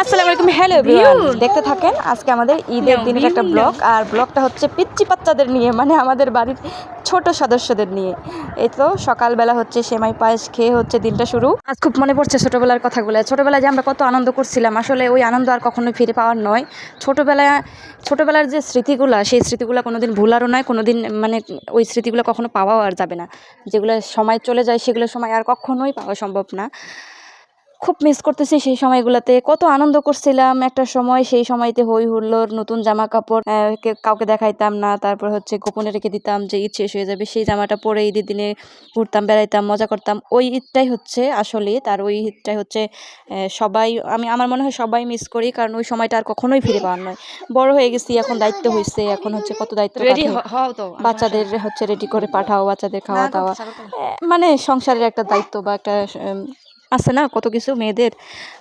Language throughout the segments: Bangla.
আসসালামু আলাইকুম হ্যালো এভরিওয়ান দেখতে থাকেন আজকে আমাদের ঈদের দিনের একটা ব্লগ আর ব্লগটা হচ্ছে পিচ্চি বাচ্চাদের নিয়ে মানে আমাদের বাড়ির ছোট সদস্যদের নিয়ে। এই তো সকালবেলা হচ্ছে সেমাই পায়েস খেয়ে হচ্ছে দিনটা শুরু। আজ খুব মনে পড়ছে ছোটোবেলার কথাগুলো। ছোটোবেলায় যে আমরা কত আনন্দ করছিলাম আসলে ওই আনন্দ আর কখনোই ফিরে পাওয়ার নয়। ছোটোবেলায় ছোটোবেলার যে স্মৃতিগুলো সেই স্মৃতিগুলো কোনোদিন ভুলারও নয় কোনোদিন মানে ওই স্মৃতিগুলো কখনো পাওয়াও আর যাবে না। যেগুলো সময় চলে যায় সেগুলো সময় আর কখনোই পাওয়া সম্ভব না। খুব মিস করতেছি সেই সময়গুলোতে। কত আনন্দ করছিলাম একটা সময় সেই সময়তে হই হুল্লোর নতুন জামা কাপড় কাউকে দেখাইতাম না। তারপর হচ্ছে গোপনে রেখে দিতাম যে ঈদ শেষ হয়ে যাবে সেই জামাটা পরে ঈদের দিনে ঘুরতাম বেড়াইতাম মজা করতাম। ওই ঈদটাই হচ্ছে আসলে তার ওই ঈদটাই হচ্ছে সবাই আমি আমার মনে হয় সবাই মিস করি কারণ ওই সময়টা আর কখনোই ফিরে পাওয়ার নয়। বড় হয়ে গেছি এখন দায়িত্ব হয়েছে এখন হচ্ছে কত দায়িত্ব বাচ্চাদের হচ্ছে রেডি করে পাঠাও বাচ্চাদের খাওয়া দাওয়া মানে সংসারের একটা দায়িত্ব বা একটা আছে না কত কিছু মেয়েদের।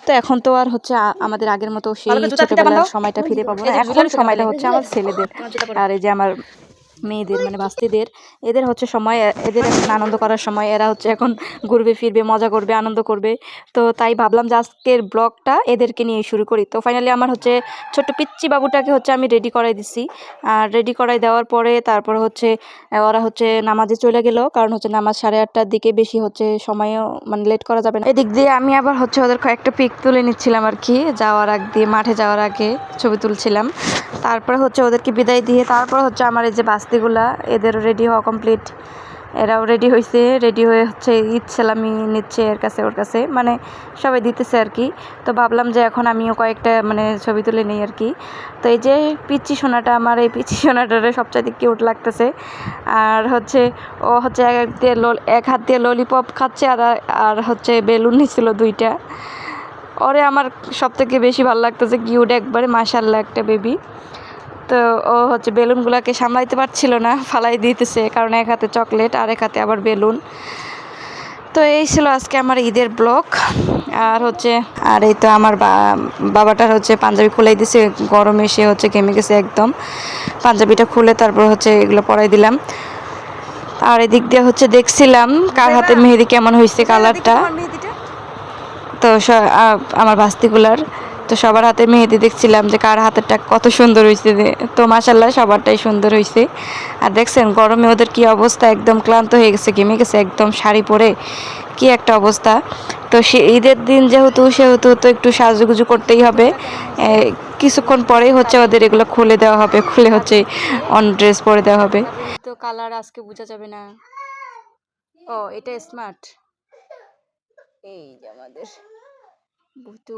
তো এখন তো আর হচ্ছে আমাদের আগের মতো সেই ছোটবেলার সময়টা ফিরে পাবো না। এখন সময়টা হচ্ছে আমার ছেলেদের। আর এই যে আমার মেয়েদের মানে বাস্তিদের। এদের হচ্ছে সময়, এদের এখন আনন্দ করার সময়। এরা হচ্ছে এখন ঘুরবে, ফিরবে, মজা করবে, আনন্দ করবে। তো তাই ভাবলাম যে আজকের ব্লগটা এদেরকে নিয়ে শুরু করি। তো ফাইনালি আমার হচ্ছে ছোট্ট পিচ্চি বাবুটাকে হচ্ছে আমি রেডি করাই দিছি। আর রেডি করাই দেওয়ার পরে তারপর হচ্ছে ওরা হচ্ছে নামাজে চলে গেল। কারণ হচ্ছে নামাজ সাড়ে আটটার দিকে বেশি হচ্ছে সময়ও মানে লেট করা যাবে না। এদিক দিয়ে আমি আবার হচ্ছে ওদের কয়েকটা পিক তুলে নিচ্ছিলাম আর কি। যাওয়ার আগ দিয়ে, মাঠে যাওয়ার আগে ছবি তুলছিলাম। তারপরে হচ্ছে ওদেরকে বিদায় দিয়ে, তারপর হচ্ছে আমার এই যে বাস্তিগুলা এদের রেডি হওয়া কমপ্লিট এরাও রেডি হয়েছে রেডি হয়ে হচ্ছে ঈদ সালামি নিচ্ছে এর কাছে, ওর কাছে। মানে সবাই দিতেছে আর কি। তো ভাবলাম যে এখন আমিও কয়েকটা মানে ছবি তুলে নিই আর কি। তো এই যে পিচ্চি সোনাটা, আমার এই পিচ্চি সোনাটারে সবচাইতে কিউট লাগতেছে। আর হচ্ছে, ও হচ্ছে এক দিয়ে এক হাত দিয়ে ললিপপ খাচ্ছে আর আর হচ্ছে বেলুন নিছিল দুইটা। ওরে আমার সব থেকে বেশি ভালো লাগতেছে কিউট একবারে মাশাল্লাহ একটা বেবি তো ও হচ্ছে বেলুনগুলোকে সামলাইতে পারছিল না ফালাই দিতেছে কারণ এক হাতে চকলেট আর এক হাতে আবার বেলুন। তো এই ছিল আজকে আমার ঈদের ব্লগ। আর হচ্ছে আর এই তো আমার বাবাটার হচ্ছে পাঞ্জাবি খুলাই দিছে গরমে সে হচ্ছে ঘেমে গেছে একদম। পাঞ্জাবিটা খুলে তারপর হচ্ছে এগুলো পরাই দিলাম। আর এদিক দিয়ে হচ্ছে দেখছিলাম কার হাতে মেহেদি কেমন হয়েছে কালারটা। তো আমার বাস্তিগুলার তো সবার হাতে মেহেদি দেখছিলাম যে কার হাতেরটা কত সুন্দর হয়েছে তো মাসাল্লাহ সবারটাই সুন্দর হয়েছে আর দেখছেন, গরমে ওদের কি অবস্থা? একদম ক্লান্ত হয়ে গেছে, ঘেমে গেছে, একদম শাড়ি পরে কি একটা অবস্থা। তো সে ঈদের দিন যেহেতু, সেহেতু তো একটু সাজুগুজু করতেই হবে। কিছুক্ষণ পরেই হচ্ছে ওদের এগুলো খুলে দেওয়া হবে, খুলে হচ্ছে অন ড্রেস পরে দেওয়া হবে। তো কালার আজকে বোঝা যাবে না। ও, এটা স্মার্ট এই যে আমাদের বুতু।